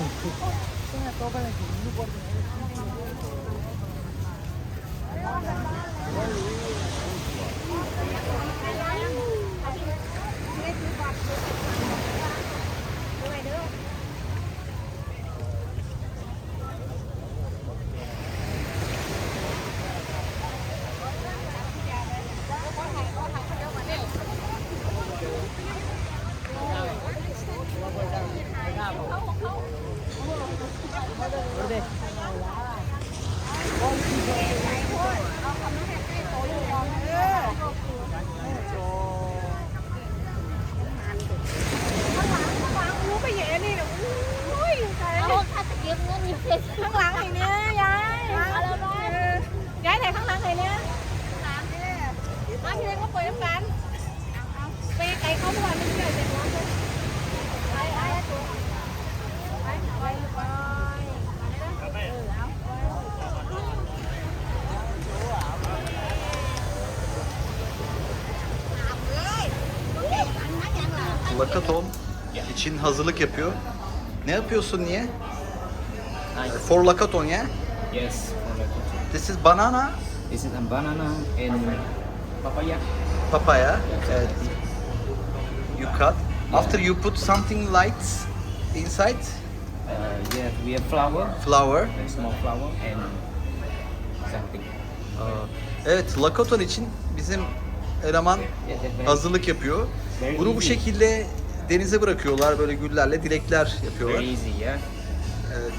รู้ นก็เปิดน้ำกันไปไกลเขาเมื่อวานไม่เจอเจ็ดร้อยเลยไปไปตัวไปไปไปเ Lakaton için hazırlık yapıyor. Ne yapıyorsun niye? For lakaton ya? Yes, for the This is banana, This is a banana and papaya. papaya. Evet. You cut. After you put something light inside, Uh, yeah, we have flour, flour. very small flour, and something. Aa, Evet, lakaton için bizim eleman Yeah, yeah, very- hazırlık yapıyor. Very Bunu bu easy. şekilde denize bırakıyorlar. Böyle güllerle dilekler yapıyorlar. Very easy, yeah. Evet.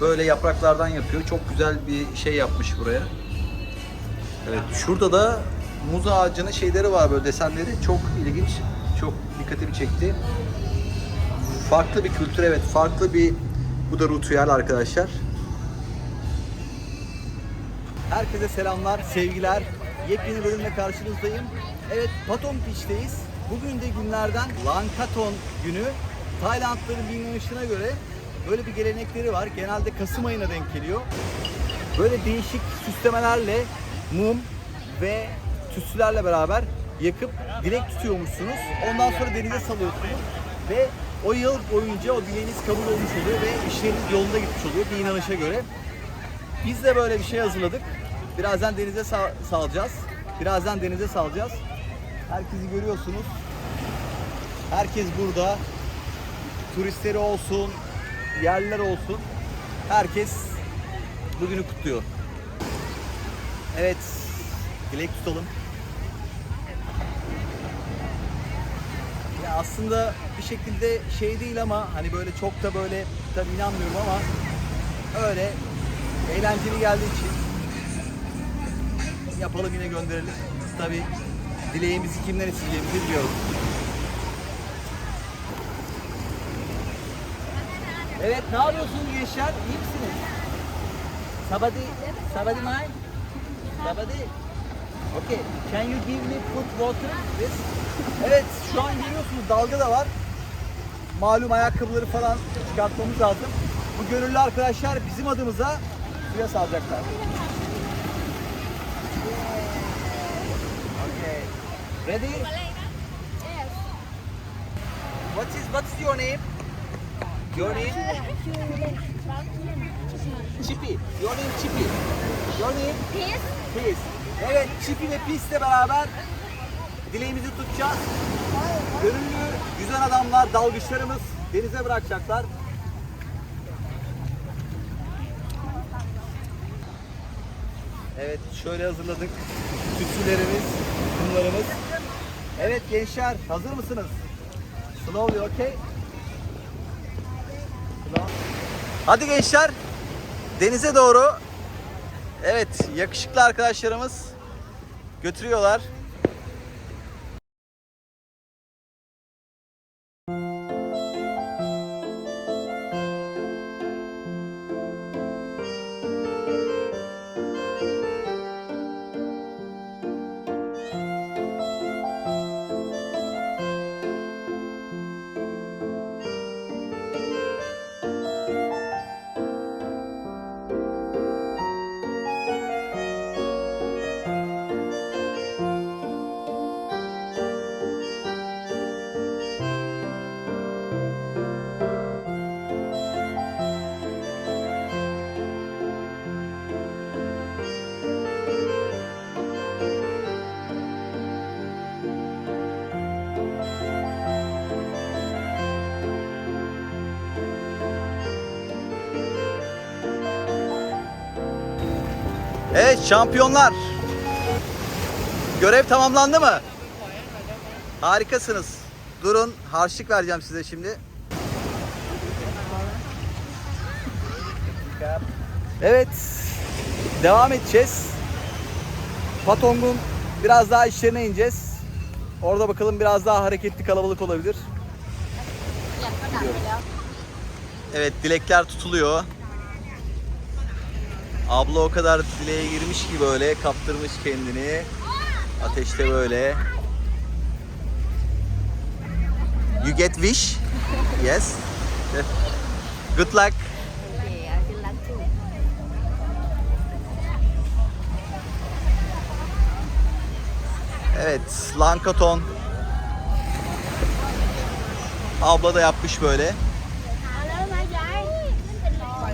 Böyle yapraklardan yapıyor. Çok güzel bir şey yapmış buraya. Evet, şurada da muz ağacının şeyleri var böyle desenleri. Çok ilginç. Çok dikkatimi çekti. Farklı bir kültür evet. Farklı bir bu da ritüel arkadaşlar. Herkese selamlar, sevgiler. Yepyeni bölümle karşınızdayım. Evet, Patong Beach'teyiz. Bugün de günlerden Langkaton günü. Taylandlıların bir inanışına göre böyle bir gelenekleri var. Genelde Kasım ayına denk geliyor. Böyle değişik süslemelerle mum ve tütsülerle beraber yakıp dilek tutuyormuşsunuz. Ondan sonra denize salıyorsunuz ve o yıl boyunca o dileğiniz kabul olmuş oluyor ve işleriniz yolunda gitmiş oluyor bir inanışa göre. Biz de böyle bir şey hazırladık. Birazdan denize sal- salacağız. Birazdan denize salacağız. Herkesi görüyorsunuz. Herkes burada. Turistleri olsun, yerliler olsun. Herkes bugünü kutluyor. Evet, dilek tutalım. Aslında bir şekilde şey değil ama hani böyle çok da böyle tabii inanmıyorum ama öyle eğlenceli geldiği için yapalım yine gönderelim. Biz tabii dileğimizi kimden isteyeceğimizi biliyoruz. Evet, ne yapıyorsunuz gençler? İyi misiniz? Sabadi, sabadi mai? Sabadi. Okay, can you give me food water, please? Evet, şu an görüyorsunuz dalga da var. Malum ayakkabıları falan çıkartmamız lazım. Bu gönüllü arkadaşlar bizim adımıza suya salacaklar. Okay. Ready? What is what is your name? Your name? Chippy. Your name Chippy. Your name? Peace. Peace. Evet, Chippy ve Peace'le beraber dileğimizi tutacağız. Gönüllü güzel adamlar, dalgıçlarımız denize bırakacaklar. Evet, şöyle hazırladık. Tütsülerimiz, kumlarımız. Evet gençler, hazır mısınız? Slowly, okay? Slow. Hadi gençler, denize doğru. Evet, yakışıklı arkadaşlarımız götürüyorlar. Evet şampiyonlar. Görev tamamlandı mı? Harikasınız. Durun harçlık vereceğim size şimdi. Evet. Devam edeceğiz. Patong'un biraz daha içlerine ineceğiz. Orada bakalım biraz daha hareketli kalabalık olabilir. Evet dilekler tutuluyor. Abla o kadar dileğe girmiş ki böyle kaptırmış kendini. Ateşte böyle. You get wish? Yes. Good luck. Evet, Lankaton. Abla da yapmış böyle.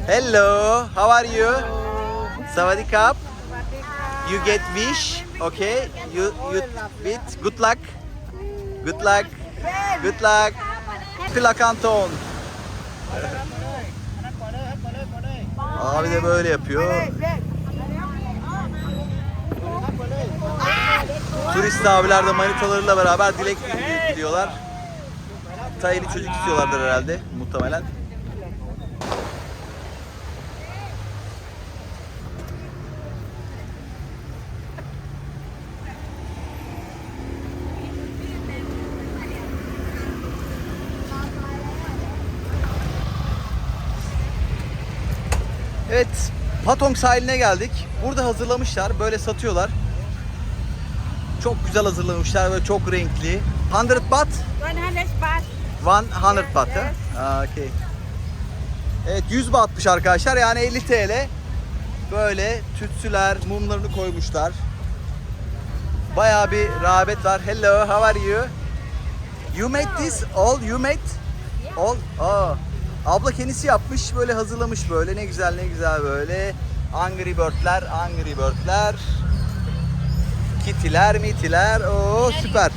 Hello, how are you? Sawadee kap. You get wish, okay? You you bit. Good luck. Good luck. Good luck. Plakanton. Abi de böyle yapıyor. Turist abiler de manitalarıyla beraber dilek gidiyorlar. Tayeli çocuk istiyorlardır herhalde muhtemelen. Evet, Patong sahiline geldik. Burada hazırlamışlar, böyle satıyorlar. Çok güzel hazırlamışlar ve çok renkli. 100 baht, 100 baht. 100 baht. ha? Aa, okay. Evet 100 bahtmış arkadaşlar yani 50 TL. Böyle tütsüler, mumlarını koymuşlar. Bayağı bir rağbet var. Hello, how are you? You made this all? You made? All? Aa. Abla kendisi yapmış, böyle hazırlamış böyle. Ne güzel, ne güzel böyle. Angry Bird'ler, Angry Bird'ler. Kitiler, mitiler. Oo süper.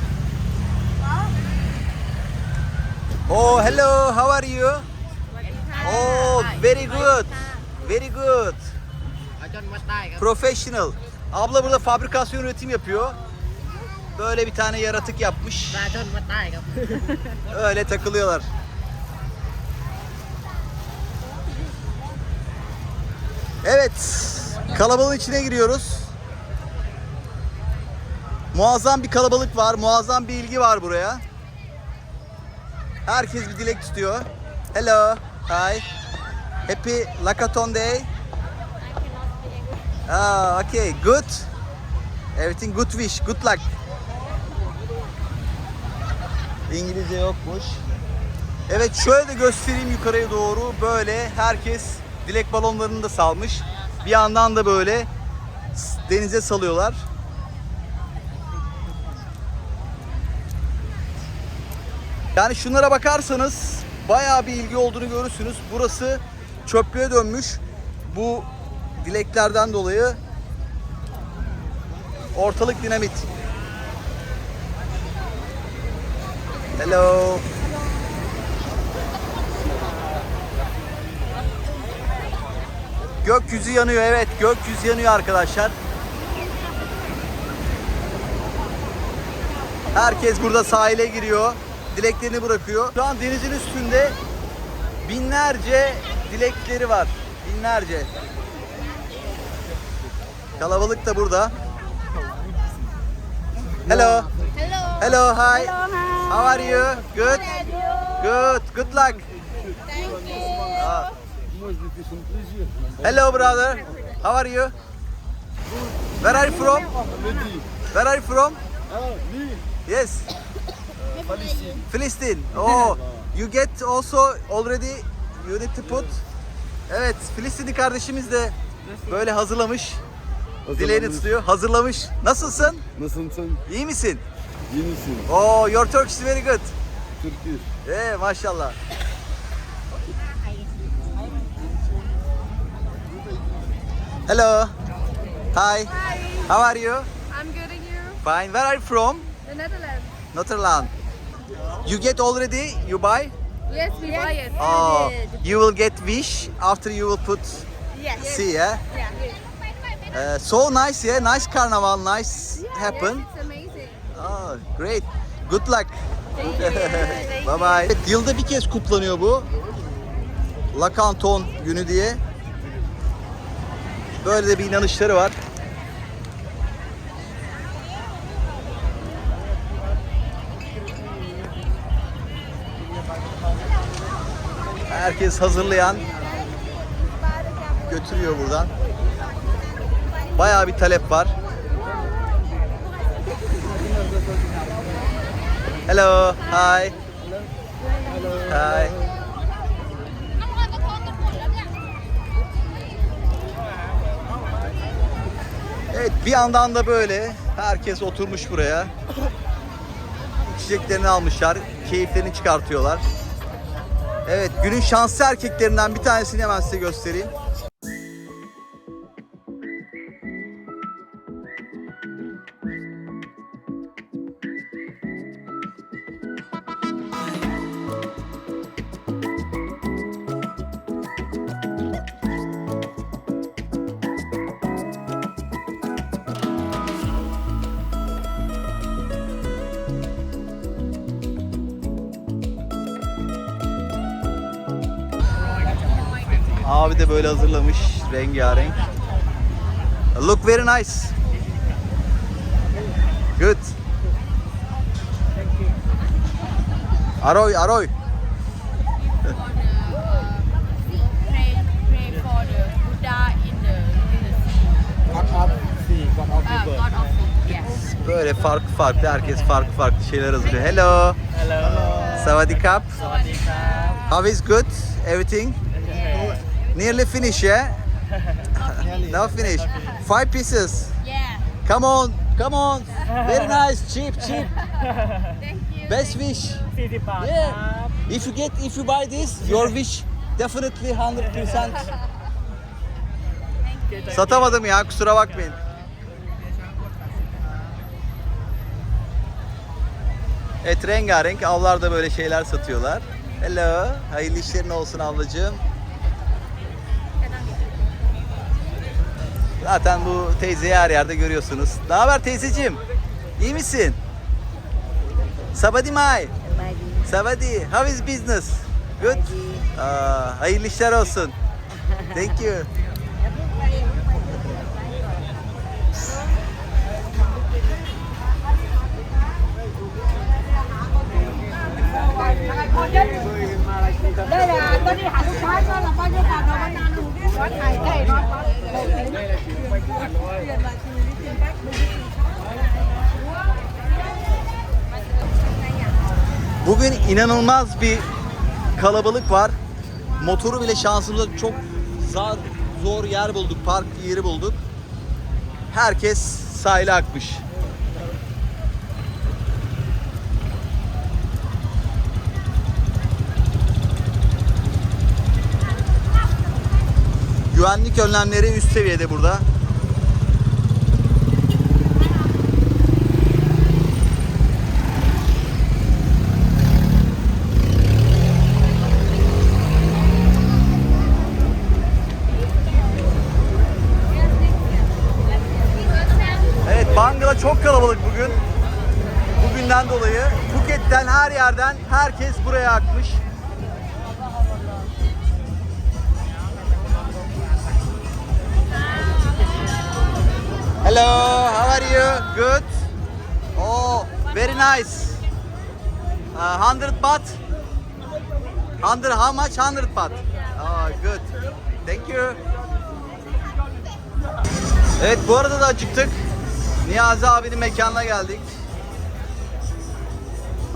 Oh, hello, how are you? Oh, very good. Very good. Professional. Abla burada fabrikasyon üretim yapıyor. Böyle bir tane yaratık yapmış. Öyle takılıyorlar. Evet. Kalabalığın içine giriyoruz. Muazzam bir kalabalık var. Muazzam bir ilgi var buraya. Herkes bir dilek tutuyor. Hello. Hi. Happy Lakaton Day. Ah, okay. Good. Everything good wish. Good luck. İngilizce yokmuş. Evet şöyle de göstereyim yukarıya doğru. Böyle herkes dilek balonlarını da salmış. Bir yandan da böyle denize salıyorlar. Yani şunlara bakarsanız bayağı bir ilgi olduğunu görürsünüz. Burası çöplüğe dönmüş. Bu dileklerden dolayı ortalık dinamit. Hello. Gökyüzü yanıyor evet gökyüzü yanıyor arkadaşlar. Herkes burada sahile giriyor. Dileklerini bırakıyor. Şu an denizin üstünde binlerce dilekleri var. Binlerce. Kalabalık da burada. Hello. Hello. Hello, hi. Hello, hi. How are you? Good. Good. Good luck. Thank you. Ah. Hello, brother. How are you? Where are you from? Where are you from? Yes. Filistin. Oh, you get also already you need to put. Evet, Filistinli kardeşimiz de böyle hazırlamış. Dileğini tutuyor. Hazırlamış. Nasılsın? Nasılsın? İyi misin? İyi misin? Oh, your Turkish is very good. Türk'üz. Ee, maşallah. Hello. Hi. How are you? I'm good and you? Fine. Where are you from? The Netherlands. Netherlands. You get already? You buy? Yes, we buy it. Oh, you will get wish after you will put Yes. C, yeah? Yeah. Uh, so nice, yeah. Nice carnival, nice happen. It's amazing. Oh, great. Good luck. bye bye. Evet, yılda bir kez kutlanıyor bu. La Canton günü diye. Böyle de bir inanışları var. Herkes hazırlayan götürüyor buradan. Bayağı bir talep var. Hello, hi. Hi. Evet bir yandan da böyle herkes oturmuş buraya. Çiçeklerini almışlar, keyiflerini çıkartıyorlar. Evet günün şanslı erkeklerinden bir tanesini hemen size göstereyim. De böyle hazırlamış rengarenk. Look very nice. Good. Aroy, Aroy. Böyle farklı farklı herkes farklı farklı şeyler hazırlıyor. Hello. Hello. Savadikap. Savadikap. How is good? Everything? Nearly finish, yeah? Nearly. Now finish. Five pieces. Yeah. Come on, come on. Very nice, cheap, cheap. Thank you. Best wish. Yeah. If you get, if you buy this, your wish definitely 100%. Satamadım ya, kusura bakmayın. Evet rengarenk avlarda böyle şeyler satıyorlar. Hello, hayırlı işlerin olsun ablacığım. Zaten bu teyzeyi her yerde görüyorsunuz. Ne haber teyzeciğim? İyi misin? Sabadi May. Savadi, how is business? Good? Aa, hayırlı işler olsun. Thank you. Đây là tôi đi hẳn sáng là bao nhiêu phạt nó vẫn ăn thầy nó Bugün inanılmaz bir kalabalık var. Motoru bile şansımıza çok zor, zor yer bulduk, park yeri bulduk. Herkes sahile akmış. Güvenlik önlemleri üst seviyede burada. Evet Bangla çok kalabalık bugün. Bugünden dolayı Phuket'ten her yerden herkes buraya Hello, how are you? Good. Oh, very nice. Uh, 100 baht. 100 how much? 100 baht. Oh, good. Thank you. Evet bu arada da acıktık. Niyazi abinin mekanına geldik.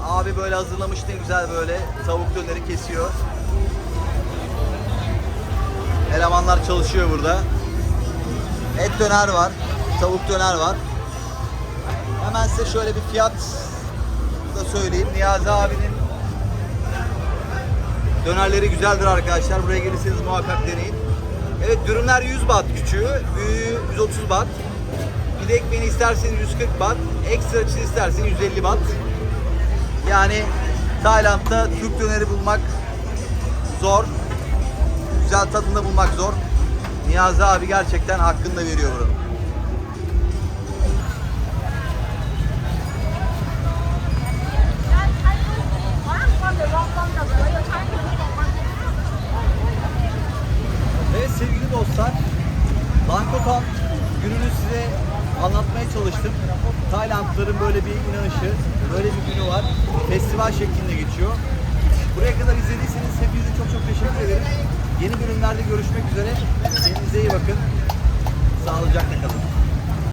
Abi böyle hazırlamış ne güzel böyle tavuk döneri kesiyor. Elemanlar çalışıyor burada. Et döner var, tavuk döner var. Hemen size şöyle bir fiyat da söyleyeyim. Niyazi abinin dönerleri güzeldir arkadaşlar. Buraya gelirseniz muhakkak deneyin. Evet dürümler 100 baht küçüğü, büyüğü 130 baht. Bir ekmeğini isterseniz 140 baht, ekstra çiğ isterseniz 150 baht. Yani Tayland'da Türk döneri bulmak zor. Güzel tadında bulmak zor. Niyazi abi gerçekten hakkını da veriyor buranın.